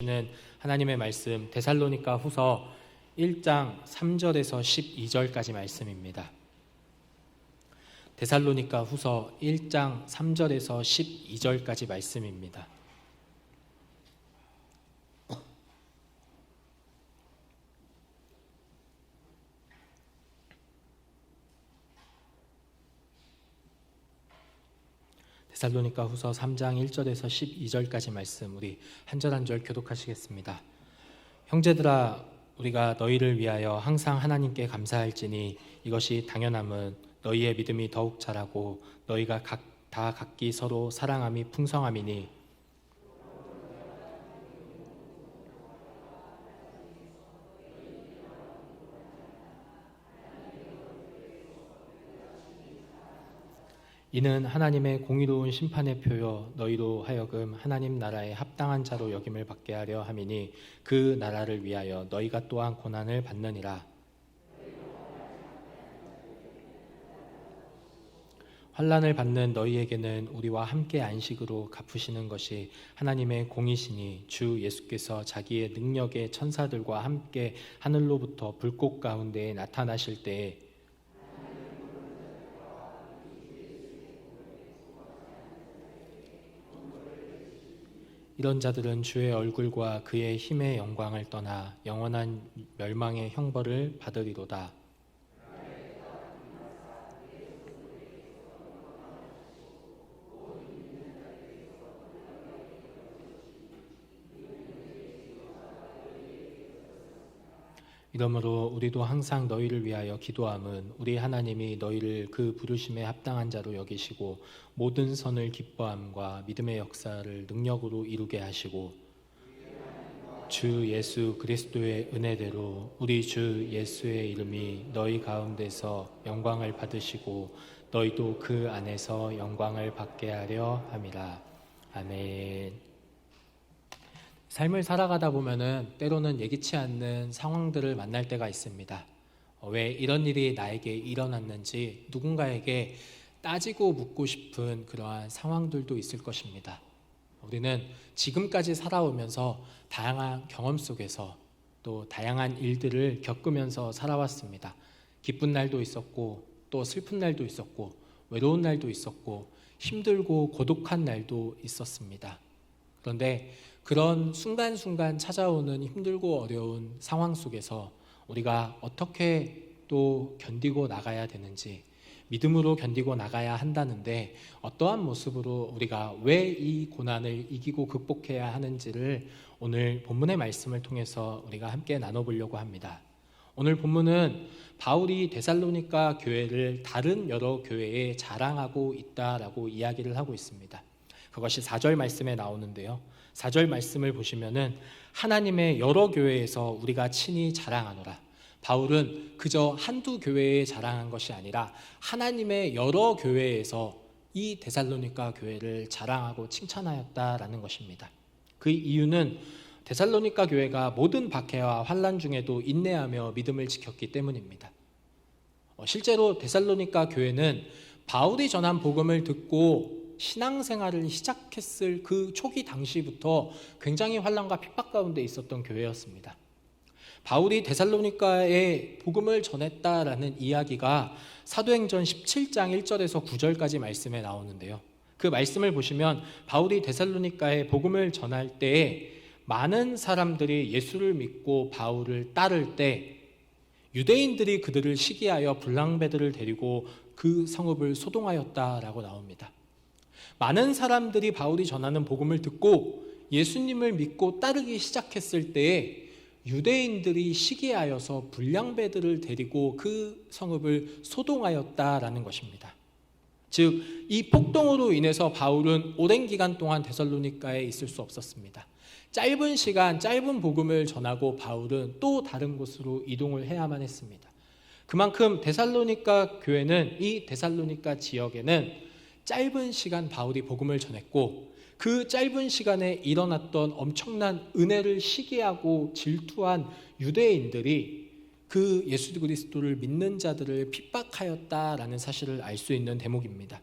는 하나님의 말씀 데살로니가 후서 1장 3절에서 12절까지 말씀입니다. 데살로니가 후서 1장 3절에서 12절까지 말씀입니다. 데살로니가 후서 3장 1절에서 12절까지 말씀 우리 한 절 한 절 교독하시겠습니다. 형제들아 우리가 너희를 위하여 항상 하나님께 감사할지니 이것이 당연함은 너희의 믿음이 더욱 자라고 너희가 각, 다 각기 서로 사랑함이 풍성함이니 이는 하나님의 공의로운 심판의 표요 너희로 하여금 하나님 나라에 합당한 자로 여김을 받게 하려 함이니 그 나라를 위하여 너희가 또한 고난을 받느니라. 환난을 받는 너희에게는 우리와 함께 안식으로 갚으시는 것이 하나님의 공이시니 주 예수께서 자기의 능력의 천사들과 함께 하늘로부터 불꽃 가운데에 나타나실 때에 이런 자들은 주의 얼굴과 그의 힘의 영광을 떠나 영원한 멸망의 형벌을 받으리로다. 이러므로 우리도 항상 너희를 위하여 기도함은 우리 하나님이 너희를 그 부르심에 합당한 자로 여기시고 모든 선을 기뻐함과 믿음의 역사를 능력으로 이루게 하시고 주 예수 그리스도의 은혜대로 우리 주 예수의 이름이 너희 가운데서 영광을 받으시고 너희도 그 안에서 영광을 받게 하려 함이라. 아멘. 삶을 살아가다 보면은 때로는 예기치 않는 상황들을 만날 때가 있습니다. 어, 왜 이런 일이 나에게 일어났는지 누군가에게 따지고 묻고 싶은 그러한 상황들도 있을 것입니다. 우리는 지금까지 살아오면서 다양한 경험 속에서 또 다양한 일들을 겪으면서 살아왔습니다. 기쁜 날도 있었고 또 슬픈 날도 있었고 외로운 날도 있었고 힘들고 고독한 날도 있었습니다. 그런데 그런 순간순간 찾아오는 힘들고 어려운 상황 속에서 우리가 어떻게 또 견디고 나가야 되는지 믿음으로 견디고 나가야 한다는데 어떠한 모습으로 우리가 왜 이 고난을 이기고 극복해야 하는지를 오늘 본문의 말씀을 통해서 우리가 함께 나눠보려고 합니다. 오늘 본문은 바울이 데살로니가 교회를 다른 여러 교회에 자랑하고 있다라고 이야기를 하고 있습니다. 그것이 4절 말씀에 나오는데요. 4절 말씀을 보시면은 하나님의 여러 교회에서 우리가 친히 자랑하노라. 바울은 그저 한두 교회에 자랑한 것이 아니라 하나님의 여러 교회에서 이 데살로니가 교회를 자랑하고 칭찬하였다라는 것입니다. 그 이유는 데살로니가 교회가 모든 박해와 환란 중에도 인내하며 믿음을 지켰기 때문입니다. 어, 실제로 데살로니가 교회는 바울이 전한 복음을 듣고 신앙생활을 시작했을 그 초기 당시부터 굉장히 환란과 핍박 가운데 있었던 교회였습니다. 바울이 데살로니가에 복음을 전했다라는 이야기가 사도행전 17장 1절에서 9절까지 말씀에 나오는데요. 그 말씀을 보시면 바울이 데살로니가에 복음을 전할 때에 많은 사람들이 예수를 믿고 바울을 따를 때 유대인들이 그들을 시기하여 불량배들을 데리고 그 성읍을 소동하였다라고 나옵니다. 많은 사람들이 바울이 전하는 복음을 듣고 예수님을 믿고 따르기 시작했을 때에 유대인들이 시기하여서 불량배들을 데리고 그 성읍을 소동하였다라는 것입니다. 즉, 이 폭동으로 인해서 바울은 오랜 기간 동안 데살로니가에 있을 수 없었습니다. 짧은 시간, 짧은 복음을 전하고 바울은 또 다른 곳으로 이동을 해야만 했습니다. 그만큼 데살로니가 교회는 이 데살로니가 지역에는 짧은 시간 바울이 복음을 전했고 그 짧은 시간에 일어났던 엄청난 은혜를 시기하고 질투한 유대인들이 그 예수 그리스도를 믿는 자들을 핍박하였다라는 사실을 알 수 있는 대목입니다.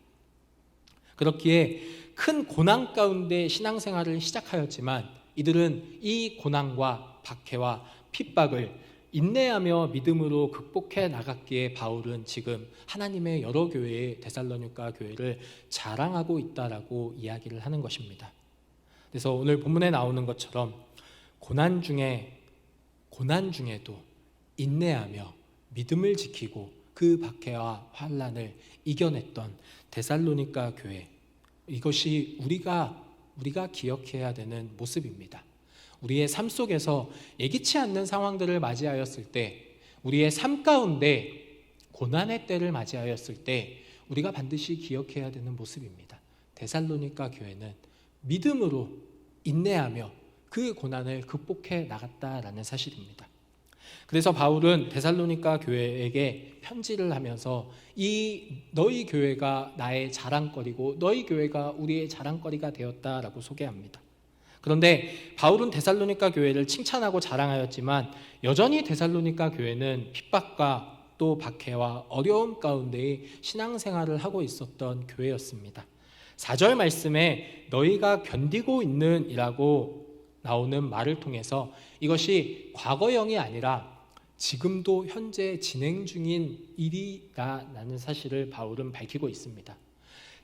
그렇기에 큰 고난 가운데 신앙생활을 시작하였지만 이들은 이 고난과 박해와 핍박을 인내하며 믿음으로 극복해 나갔기에 바울은 지금 하나님의 여러 교회의 데살로니가 교회를 자랑하고 있다라고 이야기를 하는 것입니다. 그래서 오늘 본문에 나오는 것처럼 고난 중에 고난 중에도 인내하며 믿음을 지키고 그 박해와 환란을 이겨냈던 데살로니가 교회 이것이 우리가 우리가 기억해야 되는 모습입니다. 우리의 삶 속에서 예기치 않는 상황들을 맞이하였을 때 우리의 삶 가운데 고난의 때를 맞이하였을 때 우리가 반드시 기억해야 되는 모습입니다. 데살로니가 교회는 믿음으로 인내하며 그 고난을 극복해 나갔다라는 사실입니다. 그래서 바울은 데살로니가 교회에게 편지를 하면서 이 너희 교회가 나의 자랑거리고 너희 교회가 우리의 자랑거리가 되었다라고 소개합니다. 그런데 바울은 데살로니가 교회를 칭찬하고 자랑하였지만 여전히 데살로니가 교회는 핍박과 또 박해와 어려움 가운데의 신앙생활을 하고 있었던 교회였습니다. 4절 말씀에 너희가 견디고 있는 이라고 나오는 말을 통해서 이것이 과거형이 아니라 지금도 현재 진행 중인 일이다라는 사실을 바울은 밝히고 있습니다.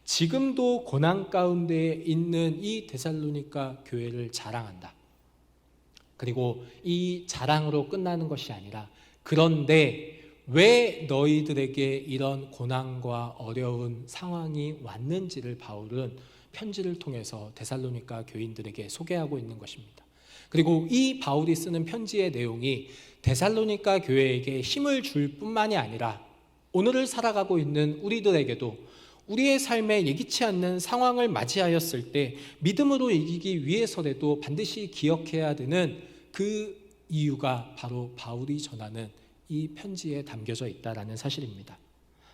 지금도 고난 가운데 있는 이 데살로니가 교회를 자랑한다. 그리고 이 자랑으로 끝나는 것이 아니라 그런데 왜 너희들에게 이런 고난과 어려운 상황이 왔는지를 바울은 편지를 통해서 데살로니가 교인들에게 소개하고 있는 것입니다. 그리고 이 바울이 쓰는 편지의 내용이 데살로니가 교회에게 힘을 줄 뿐만이 아니라 오늘을 살아가고 있는 우리들에게도 우리의 삶에 예기치 않는 상황을 맞이하였을 때 믿음으로 이기기 위해서라도 반드시 기억해야 되는 그 이유가 바로 바울이 전하는 이 편지에 담겨져 있다라는 사실입니다.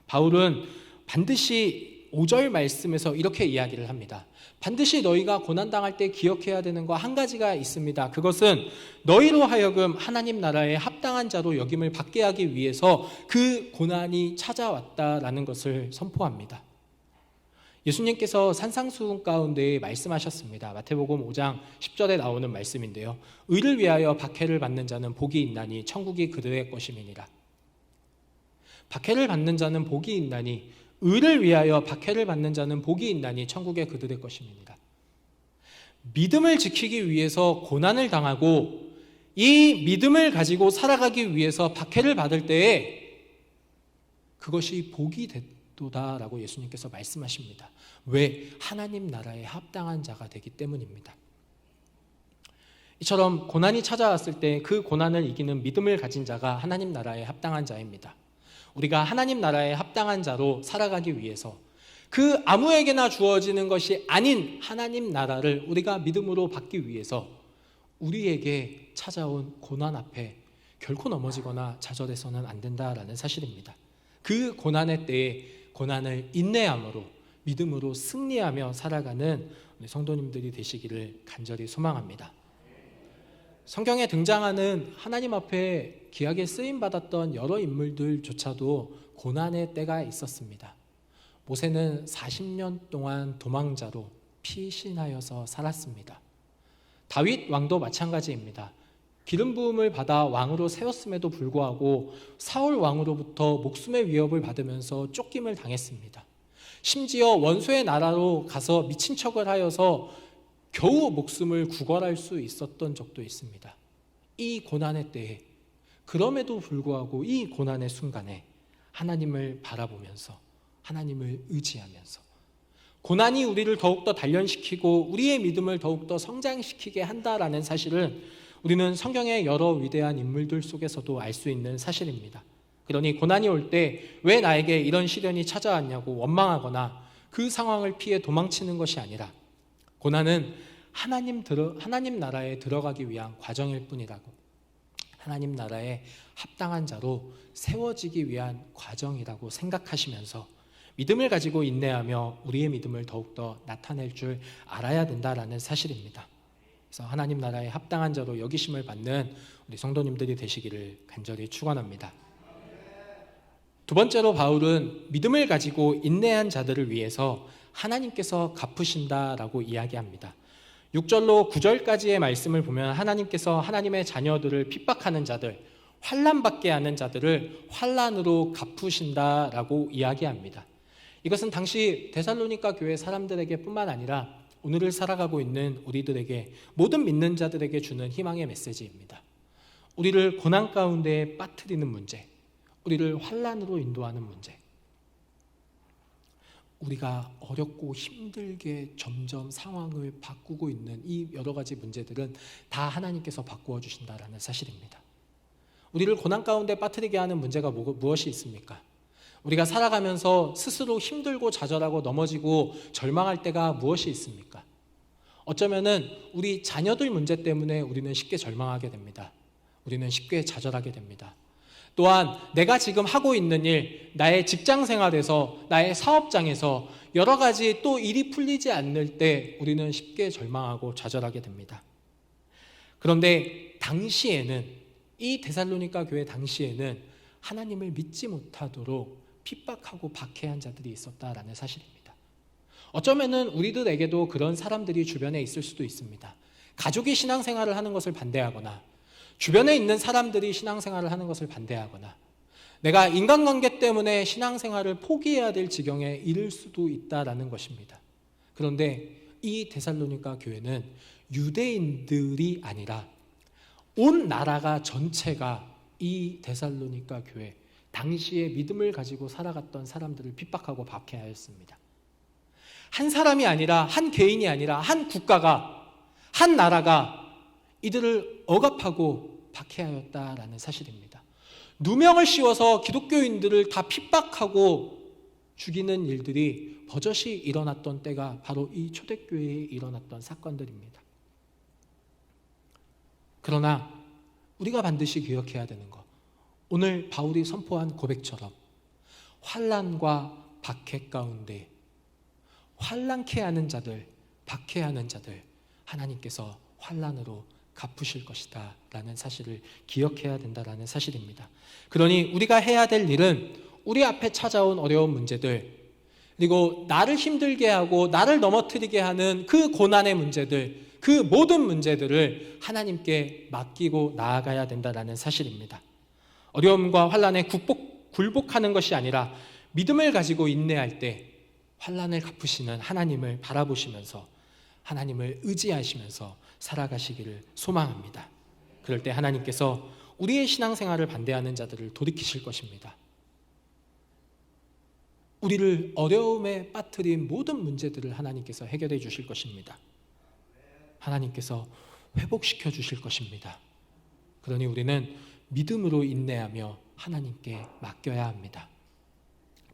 바울은 반드시 5절 말씀에서 이렇게 이야기를 합니다. 반드시 너희가 고난당할 때 기억해야 되는 거 한 가지가 있습니다. 그것은 너희로 하여금 하나님 나라에 합당한 자로 여김을 받게 하기 위해서 그 고난이 찾아왔다라는 것을 선포합니다. 예수님께서 산상수훈 가운데 말씀하셨습니다. 마태복음 5장 10절에 나오는 말씀인데요. 의를 위하여 박해를 받는 자는 복이 있나니 천국이 그들의 것임이니라. 박해를 받는 자는 복이 있나니 의를 위하여 박해를 받는 자는 복이 있나니 천국에 그들의 것임이니라. 믿음을 지키기 위해서 고난을 당하고 이 믿음을 가지고 살아가기 위해서 박해를 받을 때에 그것이 복이 됐 도다라고 예수님께서 말씀하십니다. 왜 하나님 나라에 합당한 자가 되기 때문입니다. 이처럼 고난이 찾아왔을 때 그 고난을 이기는 믿음을 가진 자가 하나님 나라에 합당한 자입니다. 우리가 하나님 나라에 합당한 자로 살아가기 위해서 그 아무에게나 주어지는 것이 아닌 하나님 나라를 우리가 믿음으로 받기 위해서 우리에게 찾아온 고난 앞에 결코 넘어지거나 좌절해서는 안 된다라는 사실입니다. 그 고난의 때에 고난을 인내함으로 믿음으로 승리하며 살아가는 성도님들이 되시기를 간절히 소망합니다. 성경에 등장하는 하나님 앞에 귀하게 쓰임 받았던 여러 인물들조차도 고난의 때가 있었습니다. 모세는 40년 동안 도망자로 피신하여서 살았습니다. 다윗 왕도 마찬가지입니다. 기름 부음을 받아 왕으로 세웠음에도 불구하고 사울 왕으로부터 목숨의 위협을 받으면서 쫓김을 당했습니다. 심지어 원수의 나라로 가서 미친 척을 하여서 겨우 목숨을 구걸할 수 있었던 적도 있습니다. 이 고난의 때에 그럼에도 불구하고 이 고난의 순간에 하나님을 바라보면서 하나님을 의지하면서 고난이 우리를 더욱더 단련시키고 우리의 믿음을 더욱더 성장시키게 한다라는 사실은 우리는 성경의 여러 위대한 인물들 속에서도 알 수 있는 사실입니다. 그러니 고난이 올 때 왜 나에게 이런 시련이 찾아왔냐고 원망하거나 그 상황을 피해 도망치는 것이 아니라 고난은 하나님 들어 하나님 나라에 들어가기 위한 과정일 뿐이라고 하나님 나라에 합당한 자로 세워지기 위한 과정이라고 생각하시면서 믿음을 가지고 인내하며 우리의 믿음을 더욱더 나타낼 줄 알아야 된다라는 사실입니다. 그래서 하나님 나라에 합당한 자로 여기심을 받는 우리 성도님들이 되시기를 간절히 축원합니다. 두 번째로 바울은 믿음을 가지고 인내한 자들을 위해서 하나님께서 갚으신다라고 이야기합니다. 6절로 9절까지의 말씀을 보면 하나님께서 하나님의 자녀들을 핍박하는 자들, 환란 받게 하는 자들을 환란으로 갚으신다라고 이야기합니다. 이것은 당시 데살로니가 교회 사람들에게뿐만 아니라 오늘을 살아가고 있는 우리들에게 모든 믿는 자들에게 주는 희망의 메시지입니다. 우리를 고난 가운데 빠뜨리는 문제, 우리를 환란으로 인도하는 문제. 우리가 어렵고 힘들게 점점 상황을 바꾸고 있는 이 여러 가지 문제들은 다 하나님께서 바꾸어 주신다라는 사실입니다. 우리를 고난 가운데 빠뜨리게 하는 문제가 뭐- 무엇이 있습니까? 우리가 살아가면서 스스로 힘들고 좌절하고 넘어지고 절망할 때가 무엇이 있습니까? 어쩌면은 우리 자녀들 문제 때문에 우리는 쉽게 절망하게 됩니다. 우리는 쉽게 좌절하게 됩니다. 또한 내가 지금 하고 있는 일, 나의 직장 생활에서, 나의 사업장에서 여러 가지 또 일이 풀리지 않을 때 우리는 쉽게 절망하고 좌절하게 됩니다. 그런데 당시에는 이 데살로니가 교회 당시에는 하나님을 믿지 못하도록 핍박하고 박해한 자들이 있었다라는 사실입니다. 어쩌면은 우리들에게도 그런 사람들이 주변에 있을 수도 있습니다. 가족이 신앙생활을 하는 것을 반대하거나 주변에 있는 사람들이 신앙생활을 하는 것을 반대하거나 내가 인간관계 때문에 신앙생활을 포기해야 될 지경에 이를 수도 있다라는 것입니다. 그런데 이 데살로니가 교회는 유대인들이 아니라 온 나라가 전체가 이 데살로니가 교회 당시에 믿음을 가지고 살아갔던 사람들을 핍박하고 박해하였습니다. 한 사람이 아니라 한 개인이 아니라 한 국가가 한 나라가 이들을 억압하고 박해하였다라는 사실입니다. 누명을 씌워서 기독교인들을 다 핍박하고 죽이는 일들이 버젓이 일어났던 때가 바로 이 초대교회에 일어났던 사건들입니다. 그러나 우리가 반드시 기억해야 되는 것. 오늘 바울이 선포한 고백처럼 환란과 박해 가운데 환란케 하는 자들, 박해하는 자들 하나님께서 환란으로 갚으실 것이다 라는 사실을 기억해야 된다라는 사실입니다. 그러니 우리가 해야 될 일은 우리 앞에 찾아온 어려운 문제들 그리고 나를 힘들게 하고 나를 넘어뜨리게 하는 그 고난의 문제들 그 모든 문제들을 하나님께 맡기고 나아가야 된다라는 사실입니다. 어려움과 환란에 국복 굴복하는 것이 아니라 믿음을 가지고 인내할 때 환란을 갚으시는 하나님을 바라보시면서 하나님을 의지하시면서 살아가시기를 소망합니다. 그럴 때 하나님께서 우리의 신앙생활을 반대하는 자들을 돌이키실 것입니다. 우리를 어려움에 빠뜨린 모든 문제들을 하나님께서 해결해 주실 것입니다. 하나님께서 회복시켜 주실 것입니다. 그러니 우리는 믿음으로 인내하며 하나님께 맡겨야 합니다.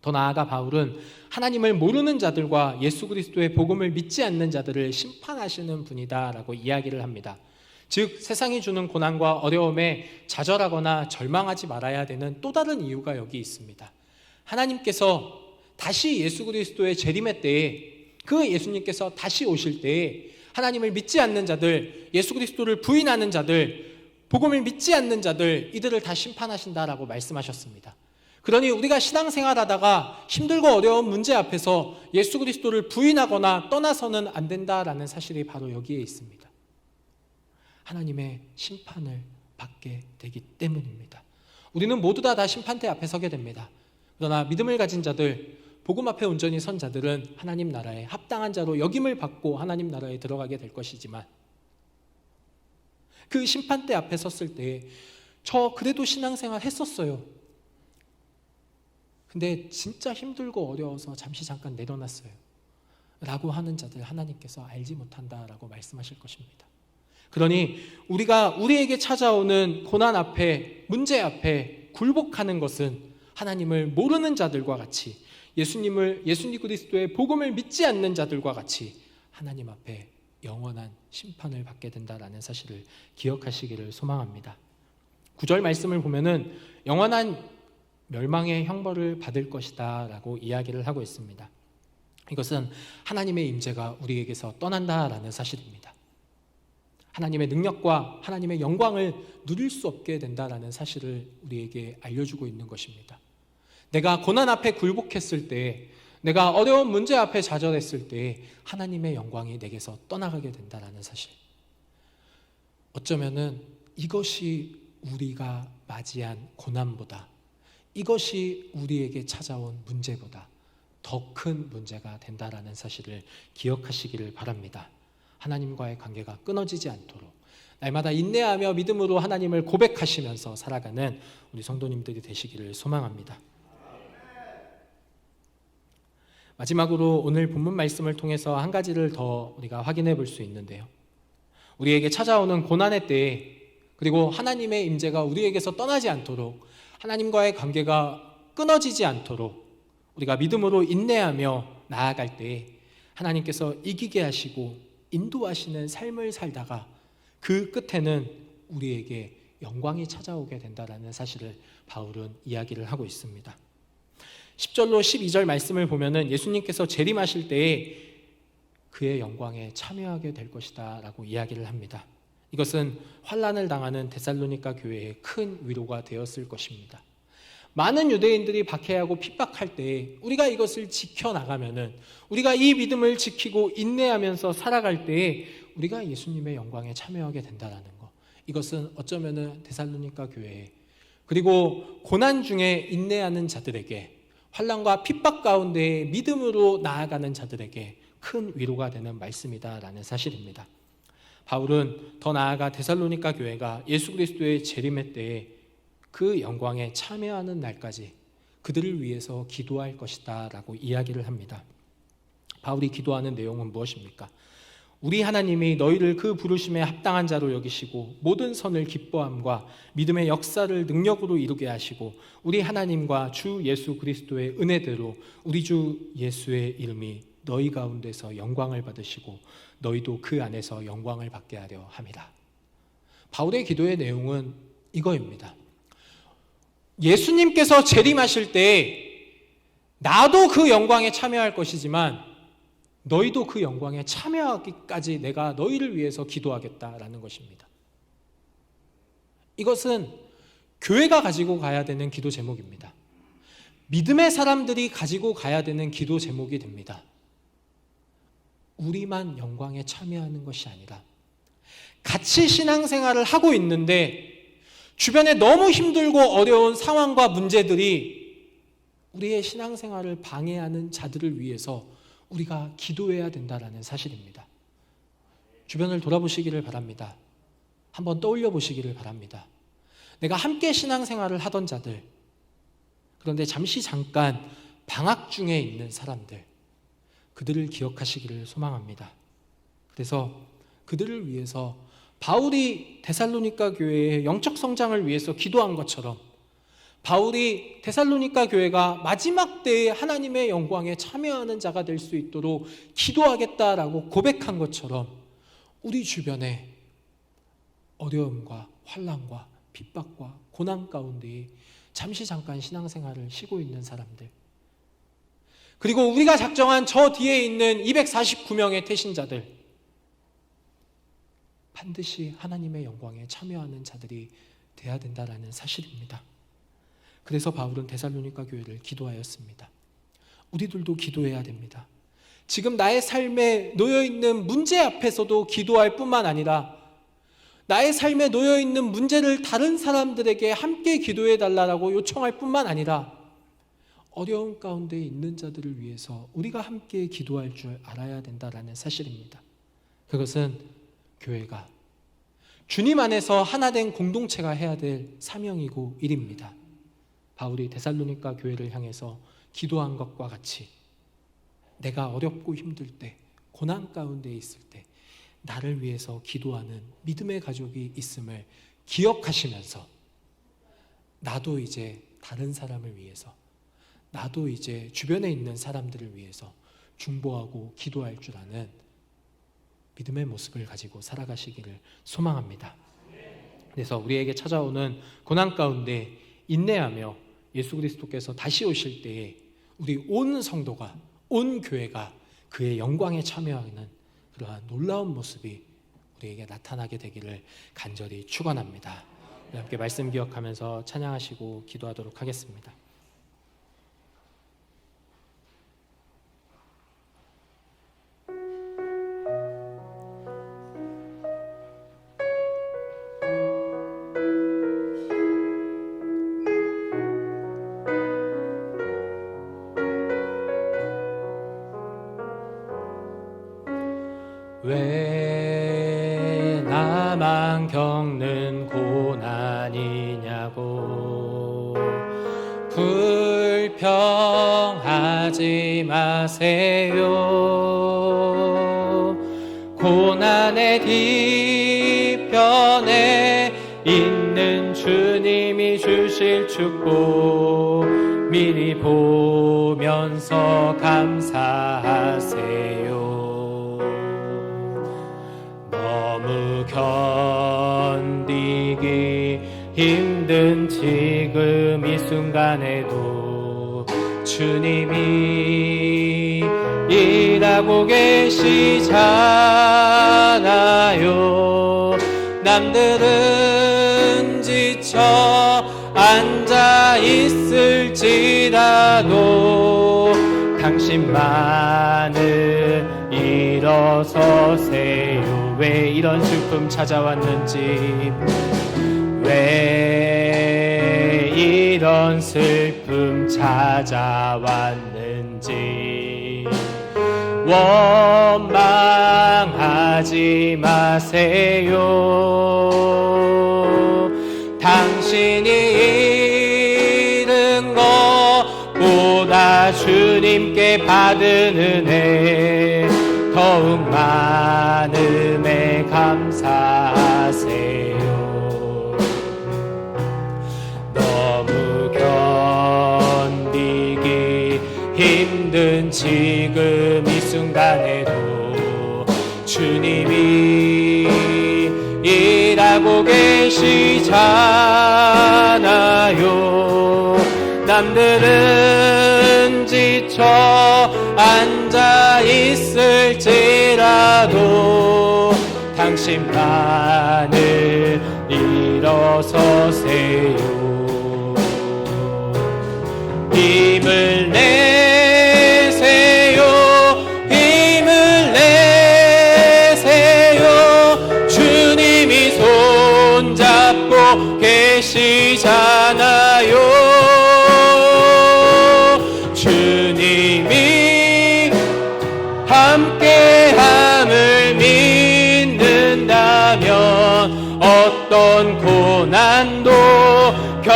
더 나아가 바울은 하나님을 모르는 자들과 예수 그리스도의 복음을 믿지 않는 자들을 심판하시는 분이다라고 이야기를 합니다. 즉 세상이 주는 고난과 어려움에 좌절하거나 절망하지 말아야 되는 또 다른 이유가 여기 있습니다. 하나님께서 다시 예수 그리스도의 재림의 때에 그 예수님께서 다시 오실 때에 하나님을 믿지 않는 자들, 예수 그리스도를 부인하는 자들, 복음을 믿지 않는 자들 이들을 다 심판하신다라고 말씀하셨습니다. 그러니 우리가 신앙생활하다가 힘들고 어려운 문제 앞에서 예수 그리스도를 부인하거나 떠나서는 안 된다라는 사실이 바로 여기에 있습니다. 하나님의 심판을 받게 되기 때문입니다. 우리는 모두 다, 다 심판대 앞에 서게 됩니다. 그러나 믿음을 가진 자들, 복음 앞에 온전히 선 자들은 하나님 나라에 합당한 자로 역임을 받고 하나님 나라에 들어가게 될 것이지만 그 심판대 앞에 섰을 때 저 그래도 신앙생활 했었어요. 근데 진짜 힘들고 어려워서 잠시 잠깐 내려놨어요. 라고 하는 자들 하나님께서 알지 못한다라고 말씀하실 것입니다. 그러니 우리가 우리에게 찾아오는 고난 앞에 문제 앞에 굴복하는 것은 하나님을 모르는 자들과 같이 예수님을 예수님 그리스도의 복음을 믿지 않는 자들과 같이 하나님 앞에 영원한 심판을 받게 된다라는 사실을 기억하시기를 소망합니다. 구절 말씀을 보면은 영원한 멸망의 형벌을 받을 것이다라고 이야기를 하고 있습니다. 이것은 하나님의 임재가 우리에게서 떠난다라는 사실입니다. 하나님의 능력과 하나님의 영광을 누릴 수 없게 된다라는 사실을 우리에게 알려주고 있는 것입니다. 내가 고난 앞에 굴복했을 때, 내가 어려운 문제 앞에 좌절했을 때 하나님의 영광이 내게서 떠나가게 된다라는 사실. 어쩌면은 이것이 우리가 맞이한 고난보다 이것이 우리에게 찾아온 문제보다 더 큰 문제가 된다라는 사실을 기억하시기를 바랍니다. 하나님과의 관계가 끊어지지 않도록 날마다 인내하며 믿음으로 하나님을 고백하시면서 살아가는 우리 성도님들이 되시기를 소망합니다. 마지막으로 오늘 본문 말씀을 통해서 한 가지를 더 우리가 확인해 볼 수 있는데요. 우리에게 찾아오는 고난의 때에 그리고 하나님의 임재가 우리에게서 떠나지 않도록 하나님과의 관계가 끊어지지 않도록 우리가 믿음으로 인내하며 나아갈 때에 하나님께서 이기게 하시고 인도하시는 삶을 살다가 그 끝에는 우리에게 영광이 찾아오게 된다라는 사실을 바울은 이야기를 하고 있습니다. 10절로 12절 말씀을 보면은 예수님께서 재림하실 때에 그의 영광에 참여하게 될 것이다라고 이야기를 합니다. 이것은 환란을 당하는 데살로니가 교회에 큰 위로가 되었을 것입니다. 많은 유대인들이 박해하고 핍박할 때 우리가 이것을 지켜 나가면은 우리가 이 믿음을 지키고 인내하면서 살아갈 때에 우리가 예수님의 영광에 참여하게 된다라는 것. 이것은 어쩌면은 데살로니가 교회 그리고 고난 중에 인내하는 자들에게 환란과 핍박 가운데 믿음으로 나아가는 자들에게 큰 위로가 되는 말씀이다라는 사실입니다. 바울은 더 나아가 데살로니가 교회가 예수 그리스도의 재림의 때에 그 영광에 참여하는 날까지 그들을 위해서 기도할 것이다라고 이야기를 합니다. 바울이 기도하는 내용은 무엇입니까? 우리 하나님이 너희를 그 부르심에 합당한 자로 여기시고 모든 선을 기뻐함과 믿음의 역사를 능력으로 이루게 하시고 우리 하나님과 주 예수 그리스도의 은혜대로 우리 주 예수의 이름이 너희 가운데서 영광을 받으시고 너희도 그 안에서 영광을 받게 하려 함이라. 바울의 기도의 내용은 이거입니다. 예수님께서 재림하실 때 나도 그 영광에 참여할 것이지만 너희도 그 영광에 참여하기까지 내가 너희를 위해서 기도하겠다라는 것입니다. 이것은 교회가 가지고 가야 되는 기도 제목입니다. 믿음의 사람들이 가지고 가야 되는 기도 제목이 됩니다. 우리만 영광에 참여하는 것이 아니라 같이 신앙생활을 하고 있는데 주변에 너무 힘들고 어려운 상황과 문제들이 우리의 신앙생활을 방해하는 자들을 위해서 우리가 기도해야 된다라는 사실입니다. 주변을 돌아보시기를 바랍니다. 한번 떠올려 보시기를 바랍니다. 내가 함께 신앙생활을 하던 자들, 그런데 잠시 잠깐 방학 중에 있는 사람들, 그들을 기억하시기를 소망합니다. 그래서 그들을 위해서 바울이 데살로니가 교회의 영적 성장을 위해서 기도한 것처럼 바울이 데살로니가 교회가 마지막 때에 하나님의 영광에 참여하는 자가 될 수 있도록 기도하겠다라고 고백한 것처럼 우리 주변에 어려움과 환란과 핍박과 고난 가운데 잠시 잠깐 신앙생활을 쉬고 있는 사람들 그리고 우리가 작정한 저 뒤에 있는 249명의 태신자들 반드시 하나님의 영광에 참여하는 자들이 돼야 된다라는 사실입니다. 그래서 바울은 데살로니가 교회를 기도하였습니다. 우리들도 기도해야 됩니다. 지금 나의 삶에 놓여 있는 문제 앞에서도 기도할 뿐만 아니라 나의 삶에 놓여 있는 문제를 다른 사람들에게 함께 기도해 달라고 요청할 뿐만 아니라 어려운 가운데 있는 자들을 위해서 우리가 함께 기도할 줄 알아야 된다라는 사실입니다. 그것은 교회가 주님 안에서 하나 된 공동체가 해야 될 사명이고 일입니다. 바울이 데살로니가 교회를 향해서 기도한 것과 같이 내가 어렵고 힘들 때 고난 가운데 있을 때 나를 위해서 기도하는 믿음의 가족이 있음을 기억하시면서 나도 이제 다른 사람을 위해서 나도 이제 주변에 있는 사람들을 위해서 중보하고 기도할 줄 아는 믿음의 모습을 가지고 살아가시기를 소망합니다. 그래서 우리에게 찾아오는 고난 가운데 인내하며 예수 그리스도께서 다시 오실 때에 우리 온 성도가 온 교회가 그의 영광에 참여하는 그러한 놀라운 모습이 우리에게 나타나게 되기를 간절히 축원합니다. 함께 말씀 기억하면서 찬양하시고 기도하도록 하겠습니다. 하지 마세요. 고난의 뒤편에 있는 주님이 주실 축복 미리 보면서 감사하세요. 너무 견디기 힘든 지금 이 순간에도 주님이 일하고 계시잖아요. 남들은 지쳐 앉아 있을지라도 당신만은 일어서세요. 왜 이런 슬픔 찾아왔는지. 왜 이런 슬픔 찾아왔는지. 원망하지 마세요. 당신이 잃은 것보다 주님께 받은 은혜 더욱 많음에 감사하세요 지금 이 순간에도 주님이 일하고 계시잖아요. 남들은 지쳐 앉아 있을지라도 당신만을 일어서세요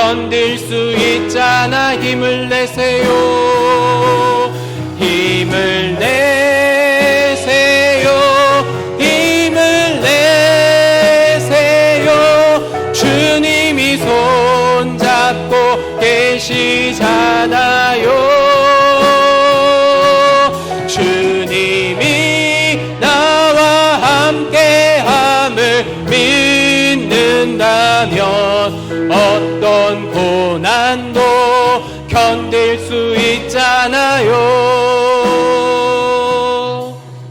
견딜 수 있잖아. 힘을 내세요. 힘을 내세요. 힘을 내세요. 주님이 손잡고 계시잖아요 고난도 견딜 수 있잖아요.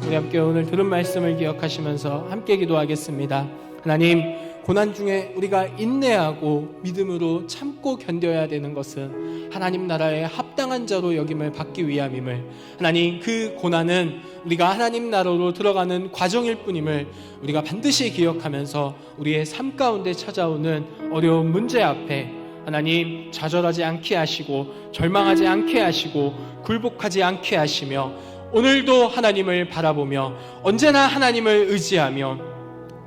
우리 함께 오늘 들은 말씀을 기억하시면서 함께 기도하겠습니다. 하나님, 고난 중에 우리가 인내하고 믿음으로 참고 견뎌야 되는 것은 하나님 나라의 합당한 자로 여김을 받기 위함임을 하나님 그 고난은 우리가 하나님 나라로 들어가는 과정일 뿐임을 우리가 반드시 기억하면서 우리의 삶 가운데 찾아오는 어려운 문제 앞에 하나님 좌절하지 않게 하시고 절망하지 않게 하시고 굴복하지 않게 하시며 오늘도 하나님을 바라보며 언제나 하나님을 의지하며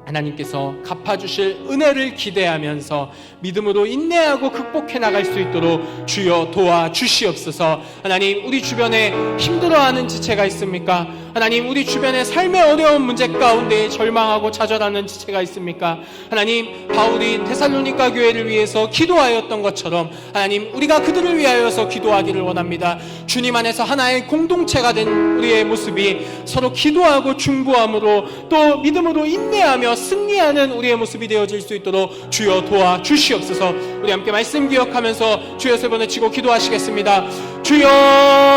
하나님께서 갚아주실 은혜를 기대하면서 믿음으로 인내하고 극복해 나갈 수 있도록 주여 도와 주시옵소서. 하나님, 우리 주변에 힘들어하는 지체가 있습니까? 하나님, 우리 주변에 삶의 어려운 문제 가운데 절망하고 좌절하는 지체가 있습니까? 하나님, 바울이 테살로니가 교회를 위해서 기도하였던 것처럼 하나님, 우리가 그들을 위하여서 기도하기를 원합니다. 주님 안에서 하나의 공동체가 된 우리의 모습이 서로 기도하고 중보함으로 또 믿음으로 인내하며 승리하는 우리의 모습이 되어질 수 있도록 주여 도와 주시옵소서. 우리 함께 말씀 기억하면서 주여 세 번을 치고 기도하시겠습니다. 주여